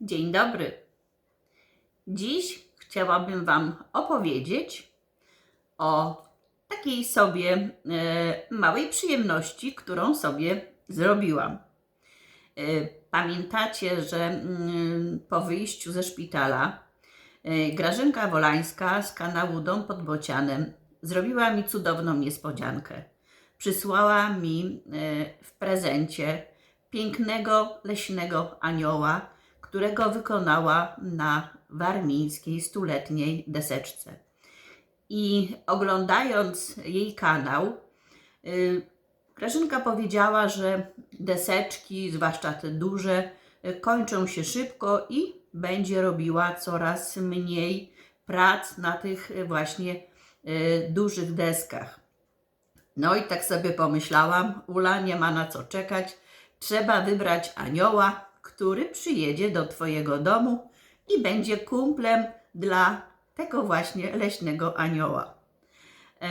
Dzień dobry. Dziś chciałabym Wam opowiedzieć o takiej sobie e, małej przyjemności, którą sobie zrobiłam. E, pamiętacie, że mm, po wyjściu ze szpitala e, Grażynka Wolańska z kanału Dom pod Bocianem zrobiła mi cudowną niespodziankę. Przysłała mi w prezencie pięknego leśnego anioła, którego wykonała na warmińskiej stuletniej deseczce. I oglądając jej kanał, y, Grażynka powiedziała, że deseczki, zwłaszcza te duże, y, kończą się szybko i będzie robiła coraz mniej prac na tych właśnie y, dużych deskach. No i tak sobie pomyślałam, Ula nie ma na co czekać, trzeba wybrać anioła, który przyjedzie do Twojego domu i będzie kumplem dla tego właśnie leśnego anioła. E,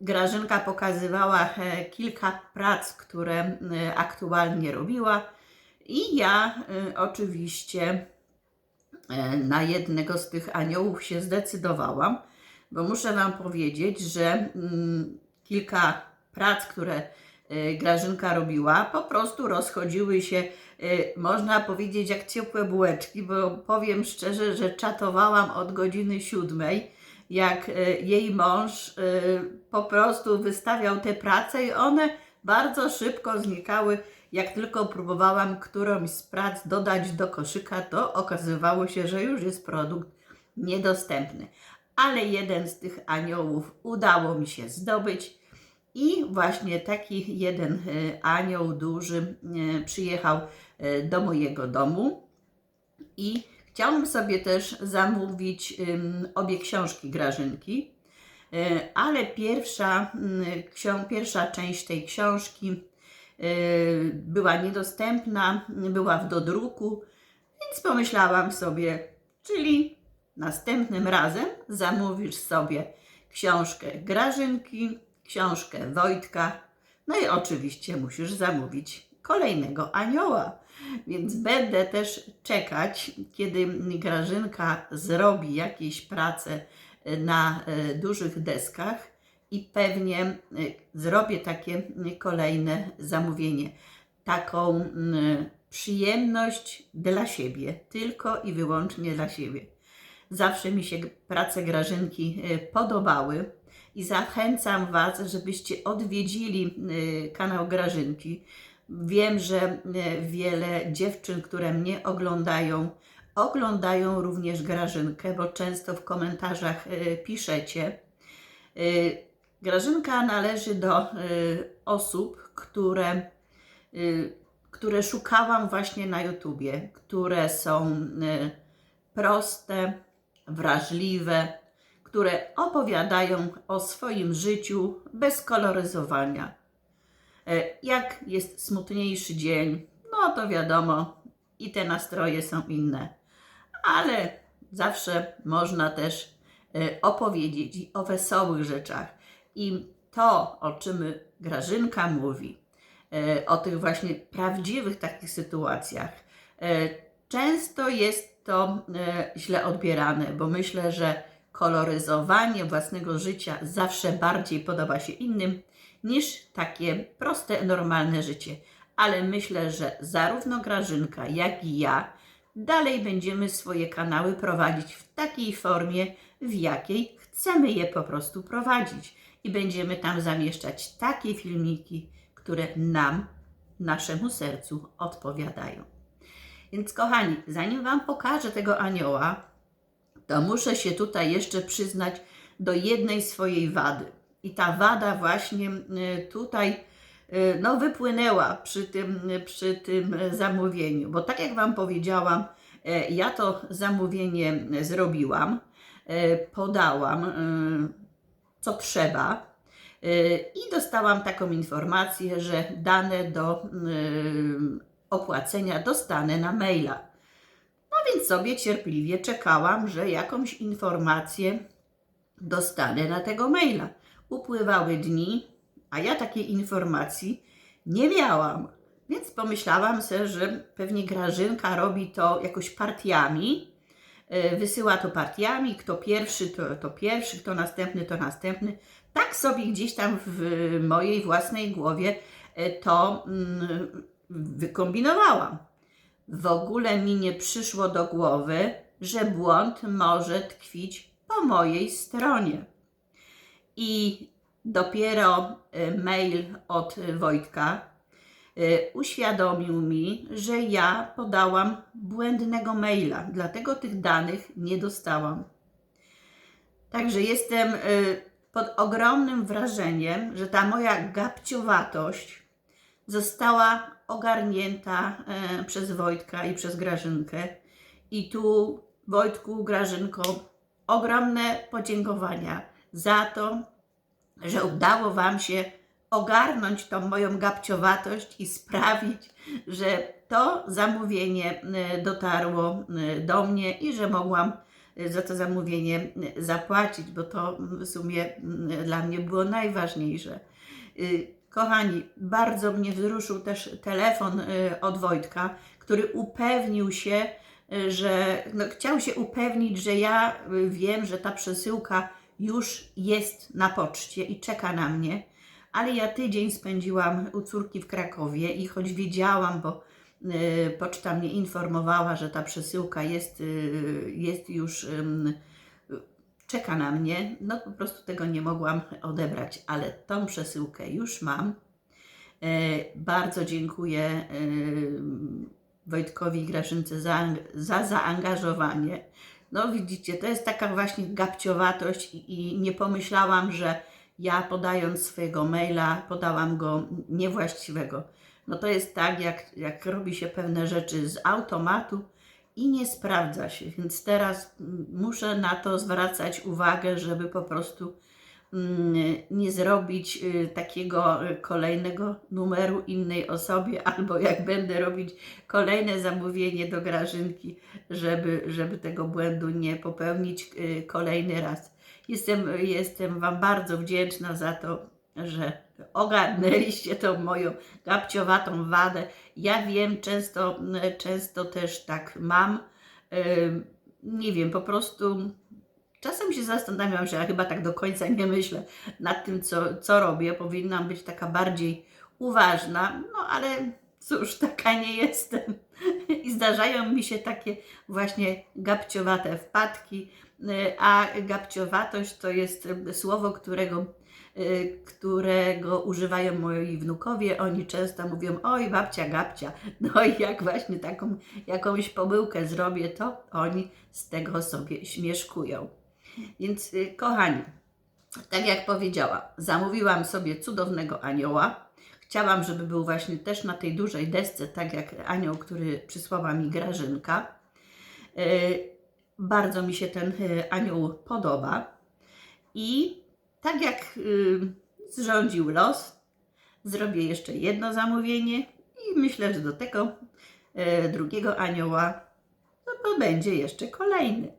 Grażynka pokazywała e, kilka prac, które e, aktualnie robiła, i ja oczywiście na jednego z tych aniołów się zdecydowałam, bo muszę Wam powiedzieć, że mm, kilka prac, które Grażynka robiła, po prostu rozchodziły się, e, można powiedzieć, jak ciepłe bułeczki, bo powiem szczerze, że czatowałam od godziny siódmej, jak e, jej mąż po prostu wystawiał te prace i one bardzo szybko znikały. Jak tylko próbowałam którąś z prac dodać do koszyka, to okazywało się, że już jest produkt niedostępny. Ale jeden z tych aniołów udało mi się zdobyć. I właśnie taki jeden e, anioł duży e, przyjechał e, do mojego domu. I chciałam sobie też zamówić obie książki Grażynki, ale pierwsza, mm, pierwsza część tej książki była niedostępna, była w dodruku, więc pomyślałam sobie, czyli następnym razem zamówisz sobie książkę Grażynki, książkę Wojtka, no i oczywiście musisz zamówić kolejnego anioła. Więc będę też czekać, kiedy Grażynka zrobi jakieś prace na e, dużych deskach i pewnie e, zrobię takie e, kolejne zamówienie. Taką przyjemność dla siebie, tylko i wyłącznie dla siebie. Zawsze mi się prace Grażynki e, podobały i zachęcam Was, żebyście odwiedzili e, kanał Grażynki. Wiem, że e, wiele dziewczyn, które mnie oglądają, oglądają również Grażynkę, bo często w komentarzach e, piszecie. Grażynka należy do osób, które, które szukałam właśnie na YouTubie, które są proste, wrażliwe, które opowiadają o swoim życiu bez koloryzowania. E, Jak jest smutniejszy dzień, no to wiadomo, i te nastroje są inne, ale zawsze można też e, opowiedzieć o wesołych rzeczach. I to, o czym Grażynka mówi, e, o tych właśnie prawdziwych takich sytuacjach, często jest to źle odbierane, bo myślę, że koloryzowanie własnego życia zawsze bardziej podoba się innym niż takie proste, normalne życie. Ale myślę, że zarówno Grażynka, jak i ja dalej będziemy swoje kanały prowadzić w takiej formie, w jakiej chcemy je po prostu prowadzić. I będziemy tam zamieszczać takie filmiki, które nam, naszemu sercu odpowiadają. Więc kochani, zanim Wam pokażę tego anioła, to muszę się tutaj jeszcze przyznać do jednej swojej wady. I ta wada właśnie y, tutaj y, no, wypłynęła przy tym, y, przy tym zamówieniu. Bo tak jak Wam powiedziałam, y, ja to zamówienie zrobiłam, y, podałam co trzeba. I dostałam taką informację, że dane do opłacenia dostanę na maila. Więc sobie cierpliwie czekałam, że jakąś informację dostanę na tego maila. Upływały dni, a ja takiej informacji nie miałam. Więc pomyślałam sobie, że pewnie Grażynka robi to jakoś partiami. E, Wysyła to partiami, kto pierwszy, to, to pierwszy, kto następny, to następny. Tak sobie gdzieś tam w mojej własnej głowie e, to mm, wykombinowałam. W ogóle mi nie przyszło do głowy, że błąd może tkwić po mojej stronie. I dopiero e, mail od Wojtka e, uświadomił mi, że ja podałam błędnego maila, dlatego tych danych nie dostałam. Także jestem e, pod ogromnym wrażeniem, że ta moja gapciowatość została ogarnięta e, przez Wojtka i przez Grażynkę. I tu Wojtku, Grażynko, ogromne podziękowania za to, że udało Wam się ogarnąć tą moją gapciowatość i sprawić, że to zamówienie e, dotarło e, do mnie i że mogłam za to zamówienie zapłacić, bo to w sumie dla mnie było najważniejsze. Kochani, bardzo mnie wzruszył też telefon y, od Wojtka, który upewnił się, y, że no, chciał się upewnić, że ja y, wiem, że ta przesyłka już jest na poczcie i czeka na mnie. Ale ja tydzień spędziłam u córki w Krakowie i choć wiedziałam, bo poczta mnie informowała, że ta przesyłka jest, jest już czeka na mnie, no po prostu tego nie mogłam odebrać, ale tą przesyłkę już mam. E, bardzo dziękuję e, Wojtkowi i Grażynce za, za zaangażowanie. No widzicie, to jest taka właśnie gapciowatość i, i nie pomyślałam, że ja podając swojego maila podałam go niewłaściwego. No to jest tak, jak, jak robi się pewne rzeczy z automatu, i nie sprawdza się, więc teraz muszę na to zwracać uwagę, żeby po prostu mm, nie zrobić y, takiego kolejnego numeru innej osobie, albo jak będę robić kolejne zamówienie do Grażynki, żeby, żeby tego błędu nie popełnić y, kolejny raz. Jestem, jestem Wam bardzo wdzięczna za to, że ogarnęliście tą moją gapciowatą wadę. Ja wiem, często, często też tak mam. Nie wiem, po prostu czasem się zastanawiam, że ja chyba tak do końca nie myślę nad tym, co, co robię. Powinnam być taka bardziej uważna, no ale cóż, taka nie jestem. I zdarzają mi się takie właśnie gapciowate wpadki, y, a gapciowatość to jest słowo, którego którego używają moi wnukowie. Oni często mówią, oj babcia, gapcia. No i jak właśnie taką jakąś pomyłkę zrobię, to oni z tego sobie śmieszkują. Więc y, kochani, tak jak powiedziałam, zamówiłam sobie cudownego anioła. Chciałam, żeby był właśnie też na tej dużej desce, tak jak anioł, który przysłała mi Grażynka. Y, Bardzo mi się ten y, anioł podoba. I tak jak y, zrządził los, zrobię jeszcze jedno zamówienie i myślę, że do tego y, drugiego anioła no to będzie jeszcze kolejny.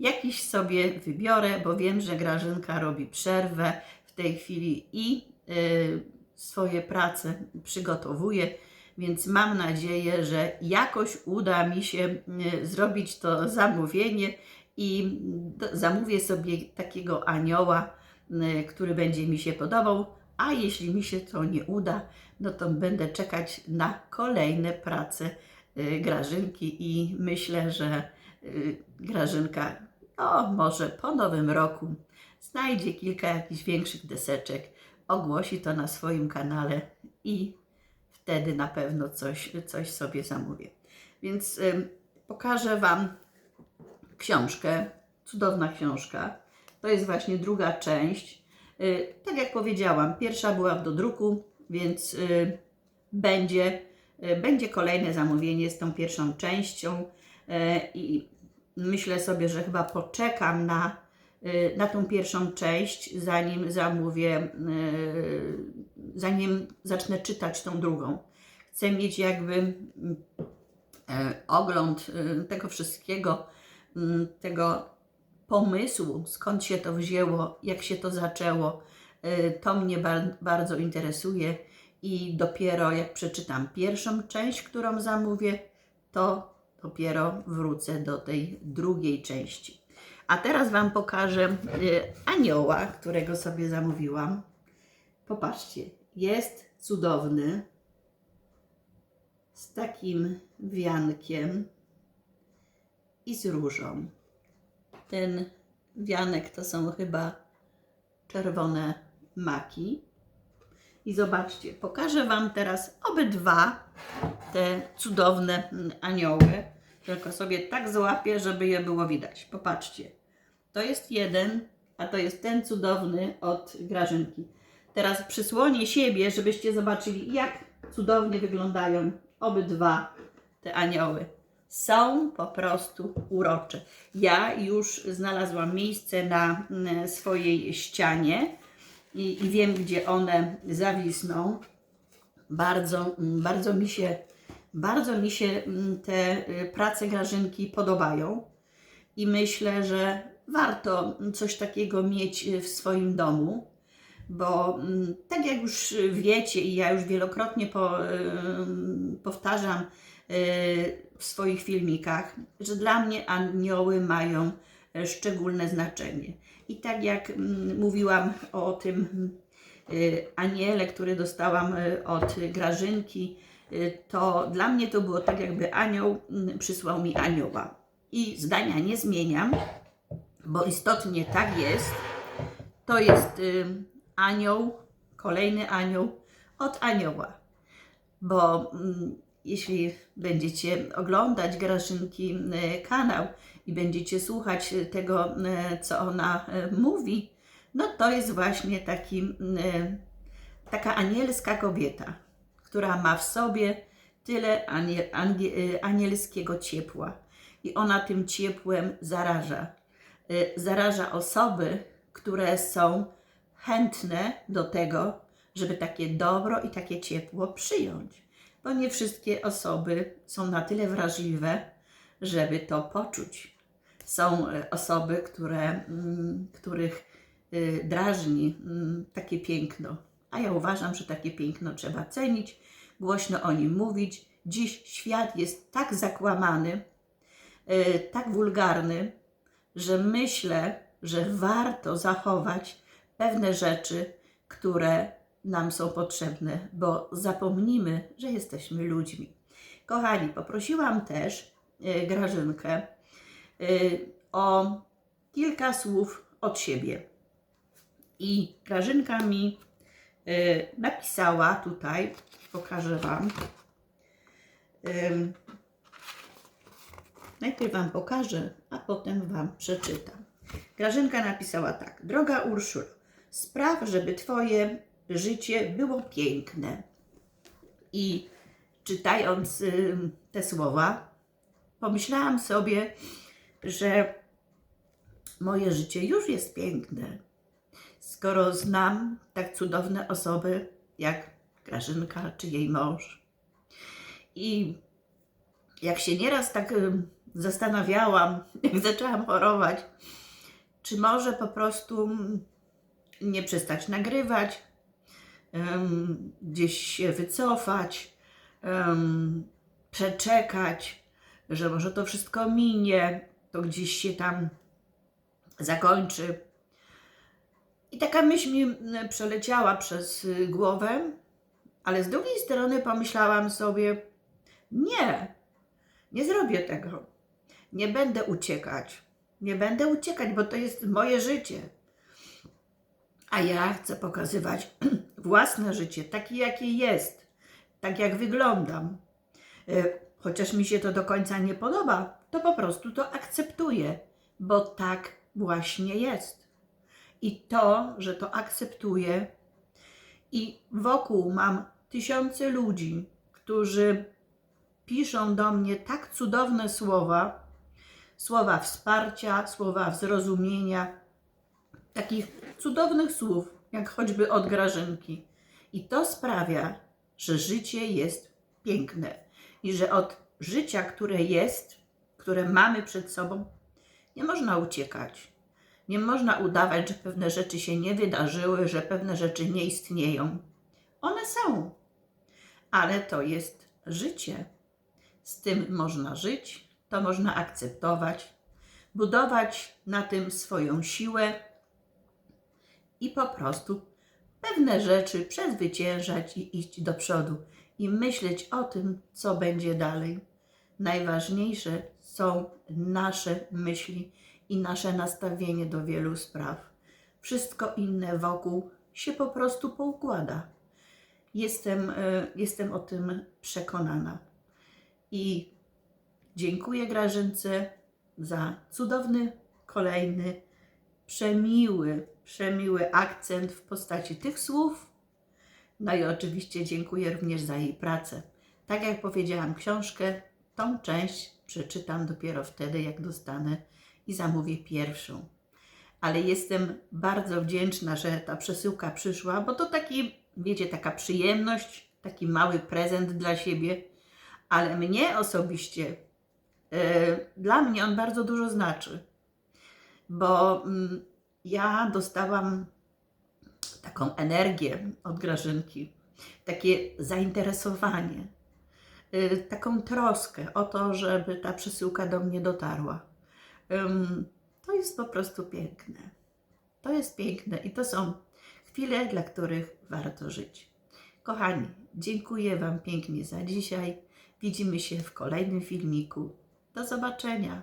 Jakiś sobie wybiorę, bo wiem, że Grażynka robi przerwę w tej chwili i y, swoje prace przygotowuje, więc mam nadzieję, że jakoś uda mi się zrobić to zamówienie i zamówię sobie takiego anioła, który będzie mi się podobał, a jeśli mi się to nie uda, no to będę czekać na kolejne prace y, Grażynki i myślę, że y, Grażynka, no może po nowym roku znajdzie kilka jakichś większych deseczek, ogłosi to na swoim kanale i wtedy na pewno coś, coś sobie zamówię. Więc ym, pokażę Wam książkę, cudowna książka. To jest właśnie druga część. Y, Tak jak powiedziałam, pierwsza była do druku, więc y, będzie, y, będzie kolejne zamówienie z tą pierwszą częścią i myślę sobie, że chyba poczekam na, na tą pierwszą część, zanim zamówię, zanim zacznę czytać tą drugą. Chcę mieć jakby mm, e, ogląd tego wszystkiego, mm, tego pomysłu, skąd się to wzięło, jak się to zaczęło. Y, To mnie ba- bardzo interesuje i dopiero jak przeczytam pierwszą część, którą zamówię, to dopiero wrócę do tej drugiej części. A teraz Wam pokażę y, anioła, którego sobie zamówiłam. Popatrzcie, jest cudowny, z takim wiankiem i z różą. Ten wianek to są chyba czerwone maki. I zobaczcie, pokażę Wam teraz obydwa te cudowne mm, anioły. Tylko sobie tak złapię, żeby je było widać. Popatrzcie. To jest jeden, a to jest ten cudowny od Grażynki. Teraz przysłonię siebie, żebyście zobaczyli, jak cudownie wyglądają obydwa te anioły. Są po prostu urocze. Ja już znalazłam miejsce na mm, swojej ścianie i, i wiem, gdzie one zawisną. Bardzo, mm, bardzo mi się, bardzo mi się mm, te y, prace Grażynki podobają i myślę, że warto coś takiego mieć y, w swoim domu, bo tak jak już wiecie i ja już wielokrotnie po, y, powtarzam w swoich filmikach, że dla mnie anioły mają e, szczególne znaczenie. I tak jak mm, mówiłam o tym y, aniele, który dostałam y, od Grażynki, y, to dla mnie to było tak, jakby anioł mm, przysłał mi anioła. I zdania nie zmieniam, bo istotnie tak jest. To jest y, anioł, kolejny anioł od anioła. Bo mm, jeśli będziecie oglądać Grażynki y, kanał i będziecie słuchać tego, y, co ona y, mówi, no to jest właśnie taki, taka anielska kobieta, która ma w sobie tyle anie, angie, y, anielskiego ciepła. I ona tym ciepłem zaraża. Zaraża osoby, które są chętne do tego, żeby takie dobro i takie ciepło przyjąć. Bo nie wszystkie osoby są na tyle wrażliwe, żeby to poczuć. Są e, osoby, które, mm, których y, drażni mm, takie piękno. A ja uważam, że takie piękno trzeba cenić, głośno o nim mówić. Dziś świat jest tak zakłamany, y, tak wulgarny, że myślę, że warto zachować pewne rzeczy, które nam są potrzebne, bo zapomnimy, że jesteśmy ludźmi. Kochani, poprosiłam też y, Grażynkę y, o kilka słów od siebie. I Grażynka mi y, napisała tutaj, pokażę Wam. Najpierw Wam pokażę, a potem Wam przeczytam. Grażynka napisała tak. Droga Urszulo, spraw, żeby Twoje życie było piękne. I czytając te słowa, pomyślałam sobie, że moje życie już jest piękne, skoro znam tak cudowne osoby jak Grażynka czy jej mąż. I jak się nieraz tak zastanawiałam, jak zaczęłam chorować, czy może po prostu nie przestać nagrywać, gdzieś się wycofać, przeczekać, że może to wszystko minie, to gdzieś się tam zakończy. I taka myśl mi mm, przeleciała przez y, głowę, ale z drugiej strony pomyślałam sobie, nie, nie zrobię tego. Nie będę uciekać. Nie będę uciekać, bo to jest moje życie. A ja chcę pokazywać własne życie, takie jakie jest, tak jak wyglądam. E, Chociaż mi się to do końca nie podoba, to po prostu to akceptuję, bo tak właśnie jest. I to, że to akceptuję, i wokół mam tysiące ludzi, którzy piszą do mnie tak cudowne słowa, słowa wsparcia, słowa zrozumienia, takich cudownych słów, jak choćby od Grażynki. I to sprawia, że życie jest piękne i że od życia, które jest, które mamy przed sobą, nie można uciekać. Nie można udawać, że pewne rzeczy się nie wydarzyły, że pewne rzeczy nie istnieją. One są ale to jest życie. Z tym można żyć, to można akceptować, budować na tym swoją siłę i po prostu pewne rzeczy przezwyciężać i iść do przodu i myśleć o tym, co będzie dalej. Najważniejsze są nasze myśli i nasze nastawienie do wielu spraw. Wszystko inne wokół się po prostu poukłada. Jestem, e, jestem o tym przekonana. I dziękuję Grażynce za cudowny, kolejny, przemiły, przemiły akcent w postaci tych słów. No i oczywiście dziękuję również za jej pracę. Tak jak powiedziałam, książkę, tą część przeczytam dopiero wtedy, jak dostanę i zamówię pierwszą. Ale jestem bardzo wdzięczna, że ta przesyłka przyszła, bo to taki, wiecie, taka przyjemność, taki mały prezent dla siebie, ale mnie osobiście, e, dla mnie on bardzo dużo znaczy, bo mm, ja dostałam taką energię od Grażynki, takie zainteresowanie, y, taką troskę o to, żeby ta przesyłka do mnie dotarła. To jest po prostu piękne. To jest piękne i to są chwile, dla których warto żyć. Kochani, dziękuję Wam pięknie za dzisiaj. Widzimy się w kolejnym filmiku. Do zobaczenia.